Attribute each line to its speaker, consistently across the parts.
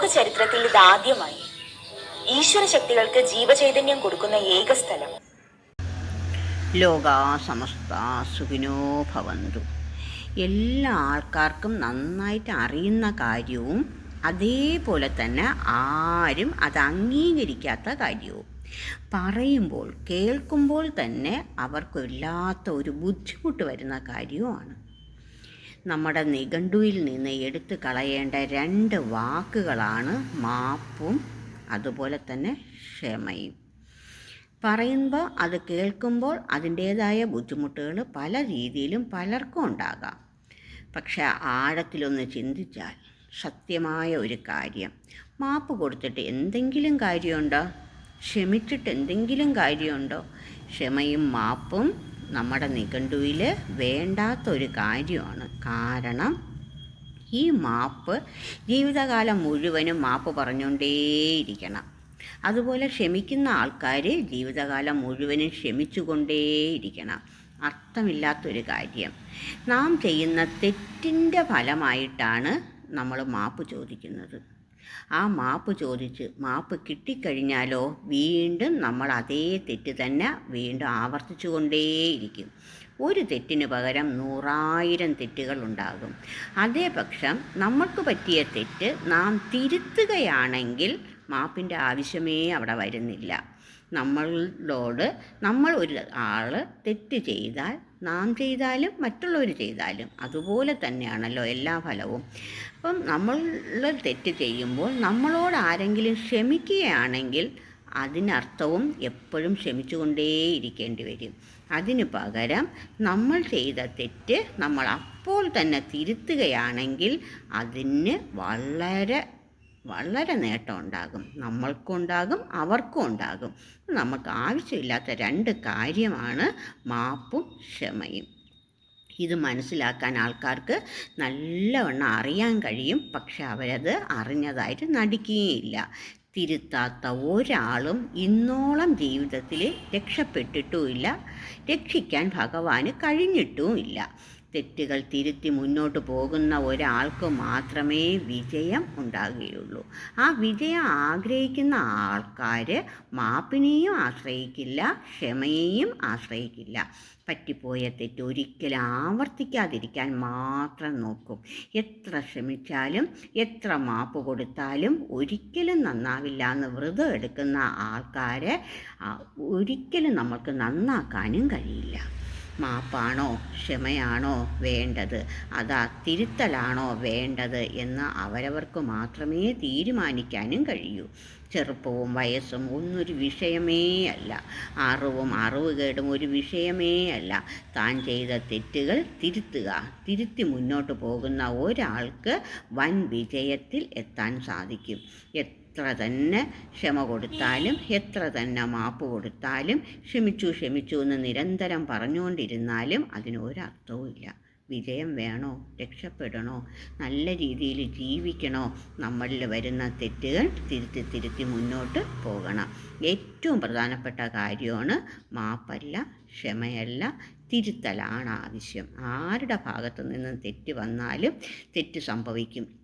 Speaker 1: ലോക ചരിത്രത്തിൽ ഇതാദ്യമായി ഈശ്വര ശക്തികൾക്ക് ജീവചൈതന്യം കൊടുക്കുന്ന ഏക സ്ഥലം.
Speaker 2: ലോകാ സമസ്ത സുഖിനോ ഭവന്തു. എല്ലാ ആൾക്കാർക്കും നന്നായിട്ട് അറിയുന്ന കാര്യവും അതേപോലെ തന്നെ ആരും അത് അംഗീകരിക്കാത്ത കാര്യവും. പറയുമ്പോൾ കേൾക്കുമ്പോൾ തന്നെ അവർക്കില്ലാത്ത ഒരു ബുദ്ധിമുട്ട് വരുന്ന കാര്യവുമാണ്. നമ്മുടെ നിഘണ്ടുവിൽ നിന്ന് എടുത്തു കളയേണ്ട രണ്ട് വാക്കുകളാണ് മാപ്പും അതുപോലെ തന്നെ ക്ഷമയും. പറയുമ്പോൾ അത് കേൾക്കുമ്പോൾ അതിന്റേതായ ബുദ്ധിമുട്ടുകൾ പല രീതിയിലും പലർക്കും ഉണ്ടാകാം. പക്ഷെ ആഴത്തിലൊന്ന് ചിന്തിച്ചാൽ സത്യമായ ഒരു കാര്യം. മാപ്പ് കൊടുത്തിട്ട് എന്തെങ്കിലും കാര്യമുണ്ടോ? ക്ഷമിച്ചിട്ട് എന്തെങ്കിലും കാര്യമുണ്ടോ? ക്ഷമയും മാപ്പും നമ്മുടെ നിഘണ്ടുവിൽ വേണ്ടാത്തൊരു കാര്യമാണ്. കാരണം ഈ മാപ്പ് ജീവിതകാലം മുഴുവനും മാപ്പ് പറഞ്ഞുകൊണ്ടേയിരിക്കണം. അതുപോലെ ക്ഷമിക്കുന്ന ആൾക്കാർ ജീവിതകാലം മുഴുവനും ക്ഷമിച്ചുകൊണ്ടേയിരിക്കണം. അർത്ഥമില്ലാത്തൊരു കാര്യം. നാം ചെയ്യുന്ന തെറ്റിന്റെ ഫലമായിട്ടാണ് നമ്മൾ മാപ്പ് ചോദിക്കുന്നത്. ആ മാപ്പ് ചോദിച്ച് മാപ്പ് കിട്ടിക്കഴിഞ്ഞാലോ വീണ്ടും നമ്മൾ അതേ തെറ്റ് തന്നെ വീണ്ടും ആവർത്തിച്ചു കൊണ്ടേയിരിക്കും ഒരു തെറ്റിന് പകരം നൂറായിരം തെറ്റുകൾ ഉണ്ടാകും. അതേ പക്ഷം നമ്മൾക്ക് പറ്റിയ തെറ്റ് നാം തിരുത്തുകയാണെങ്കിൽ മാപ്പിന്റെ ആവശ്യമേ അവിടെ വരുന്നില്ല. നമ്മളോട് നമ്മൾ ഒരു ആൾ തെറ്റ് ചെയ്താൽ നാം ചെയ്താലും മറ്റുള്ളവർ ചെയ്താലും അതുപോലെ തന്നെയാണല്ലോ എല്ലാ ഫലവും. അപ്പം നമ്മൾ തെറ്റ് ചെയ്യുമ്പോൾ നമ്മളോട് ആരെങ്കിലും ക്ഷമിക്കുകയാണെങ്കിൽ അതിനർത്ഥവും എപ്പോഴും ക്ഷമിച്ചുകൊണ്ടേയിരിക്കേണ്ടി വരും. അതിനു പകരം നമ്മൾ ചെയ്ത തെറ്റ് നമ്മൾ അപ്പോൾ തന്നെ തിരുത്തുകയാണെങ്കിൽ അതിന് വളരെ വളരെ നേട്ടം ഉണ്ടാകും നമ്മൾക്കും ഉണ്ടാകും അവർക്കും ഉണ്ടാകും നമുക്ക് ആവശ്യമില്ലാത്ത രണ്ട് കാര്യമാണ് മാപ്പും ക്ഷമയും. ഇത് മനസ്സിലാക്കാൻ ആൾക്കാർക്ക് നല്ലവണ്ണം അറിയാൻ കഴിയും. പക്ഷെ അവരത് അറിഞ്ഞതായിട്ട് നടിക്കുകയില്ല. തിരുത്താത്ത ഒരാളും ഇന്നോളം ജീവിതത്തിൽ രക്ഷപ്പെട്ടിട്ടുമില്ല. രക്ഷിക്കാൻ ഭഗവാന് കഴിഞ്ഞിട്ടുമില്ല. തെറ്റുകൾ തിരുത്തി മുന്നോട്ട് പോകുന്ന ഒരാൾക്ക് മാത്രമേ വിജയം ഉണ്ടാകുകയുള്ളൂ. ആ വിജയം ആഗ്രഹിക്കുന്ന ആൾക്കാർ മാപ്പിനെയും ആശ്രയിക്കില്ല ക്ഷമയെയും ആശ്രയിക്കില്ല. പറ്റിപ്പോയ തെറ്റ് ഒരിക്കലും ആവർത്തിക്കാതിരിക്കാൻ മാത്രം നോക്കും. എത്ര ശ്രമിച്ചാലും എത്ര മാപ്പ് കൊടുത്താലും ഒരിക്കലും നന്നാവില്ല എന്ന് വ്രതം എടുക്കുന്ന ആൾക്കാരെ ഒരിക്കലും നമ്മൾക്ക് നന്നാക്കാനും കഴിയില്ല. മാപ്പാണോ ക്ഷമയാണോ വേണ്ടത്? അതാ തിരുത്തലാണോ വേണ്ടത് എന്ന് അവരവർക്ക് മാത്രമേ തീരുമാനിക്കാനും കഴിയൂ. ചെറുപ്പവും വയസ്സും ഒന്നൊരു വിഷയമേ അല്ല. അറിവും അറിവുകേടും ഒരു വിഷയമേ അല്ല. താൻ ചെയ്ത തെറ്റുകൾ തിരുത്തുക. തിരുത്തി മുന്നോട്ട് പോകുന്ന ഒരാൾക്ക് വൻ വിജയത്തിൽ എത്താൻ സാധിക്കും. എത്ര തന്നെ ക്ഷമ കൊടുത്താലും എത്ര തന്നെ മാപ്പ് കൊടുത്താലും ക്ഷമിച്ചു ക്ഷമിച്ചു എന്ന് നിരന്തരം പറഞ്ഞുകൊണ്ടിരുന്നാലും അതിന് ഒരർത്ഥവുമില്ല വിജയം വേണോ? രക്ഷപ്പെടണോ? നല്ല രീതിയിൽ ജീവിക്കണോ? നമ്മളിൽ വരുന്ന തെറ്റുകൾ തിരുത്തി തിരുത്തി മുന്നോട്ട് പോകണം. ഏറ്റവും പ്രധാനപ്പെട്ട കാര്യമാണ് മാപ്പല്ല ക്ഷമയല്ല തിരുത്തലാണ് ആവശ്യം. ആരുടെ ഭാഗത്തു നിന്നും തെറ്റ് വന്നാലും തെറ്റ് സംഭവിക്കും.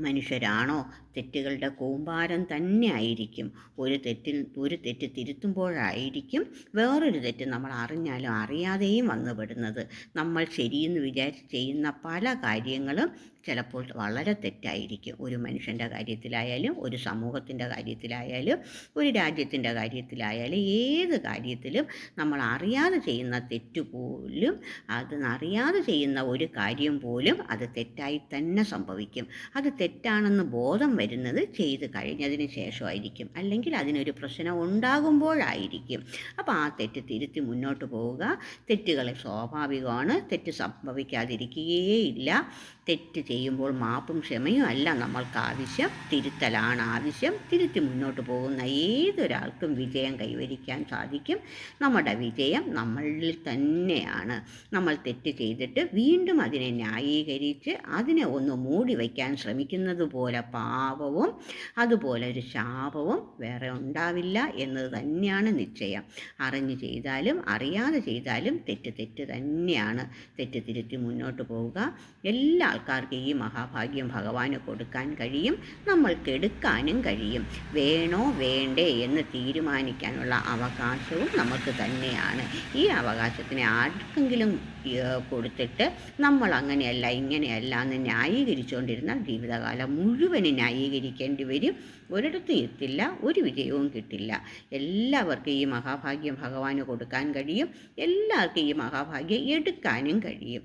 Speaker 2: മനുഷ്യരാണോ? തെറ്റുകളുടെ കൂമ്പാരം തന്നെ ആയിരിക്കും ഒരു തെറ്റിൽ ഒരു തെറ്റ് തിരുത്തുമ്പോഴായിരിക്കും വേറൊരു തെറ്റ് നമ്മൾ അറിഞ്ഞാലും അറിയാതെയും വന്നുപെടുന്നത് നമ്മൾ ശരിയെന്ന് വിചാരിച്ച് ചെയ്യുന്ന പല കാര്യങ്ങളും ചിലപ്പോൾ വളരെ തെറ്റായിരിക്കും. ഒരു മനുഷ്യന്റെ കാര്യത്തിലായാലും ഒരു സമൂഹത്തിന്റെ കാര്യത്തിലായാലും ഒരു രാജ്യത്തിന്റെ കാര്യത്തിലായാലും ഏത് കാര്യത്തിലും നമ്മൾ അറിയാതെ ചെയ്യുന്ന തെറ്റ് പോലും അത് അറിയാതെ ചെയ്യുന്ന ഒരു കാര്യം പോലും അത് തെറ്റായി തന്നെ സംഭവിക്കും. അത് തെറ്റാണെന്ന് ബോധം വരുന്നത് ചെയ്ത് കഴിഞ്ഞതിന് ശേഷമായിരിക്കും. അല്ലെങ്കിൽ അതിനൊരു പ്രശ്നം ഉണ്ടാകുമ്പോഴായിരിക്കും. അപ്പോൾ ആ തെറ്റ് തിരുത്തി മുന്നോട്ട് പോവുക. തെറ്റുകളെ സ്വാഭാവികമാണ്. തെറ്റ് സംഭവിക്കാതിരിക്കുകയേയില്ല തെറ്റ് ചെയ്യുമ്പോൾ മാപ്പും ക്ഷമയും അല്ല നമ്മൾക്ക് ആവശ്യം. തിരുത്തലാണ് ആവശ്യം. തിരുത്തി മുന്നോട്ട് പോകുന്ന ഏതൊരാൾക്കും വിജയം കൈവരിക്കാൻ സാധിക്കും. നമ്മുടെ വിജയം നമ്മളിൽ തന്നെയാണ്. നമ്മൾ തെറ്റ് ചെയ്തിട്ട് വീണ്ടും അതിനെ ന്യായീകരിച്ച് അതിനെ ഒന്ന് മൂടി വയ്ക്കാൻ ശ്രമിക്കുന്നത് പോലെ പാപവും അതുപോലെ ഒരു ശാപവും വേറെ ഉണ്ടാവില്ല എന്നത് തന്നെയാണ് നിശ്ചയം. അറിഞ്ഞു ചെയ്താലും അറിയാതെ ചെയ്താലും തെറ്റ് തെറ്റ് തന്നെയാണ്. തെറ്റ് തിരുത്തി മുന്നോട്ട് പോവുക. എല്ലാ ആൾക്കാർക്ക് ഈ മഹാഭാഗ്യം ഭഗവാന് കൊടുക്കാൻ കഴിയും നമ്മൾക്ക് എടുക്കാനും കഴിയും. വേണോ വേണ്ടേ എന്ന് തീരുമാനിക്കാനുള്ള അവകാശവും നമുക്ക് തന്നെയാണ്. ഈ അവകാശത്തിനെ ആർക്കെങ്കിലും കൊടുത്തിട്ട് നമ്മൾ അങ്ങനെയല്ല ഇങ്ങനെയല്ല എന്ന് ന്യായീകരിച്ചുകൊണ്ടിരുന്നാൽ ജീവിതകാലം മുഴുവനും ന്യായീകരിക്കേണ്ടി വരും. ഒരിടത്തും എത്തില്ല ഒരു വിജയവും കിട്ടില്ല. എല്ലാവർക്കും ഈ മഹാഭാഗ്യം ഭഗവാന് കൊടുക്കാൻ കഴിയും. എല്ലാവർക്കും ഈ മഹാഭാഗ്യം എടുക്കാനും കഴിയും.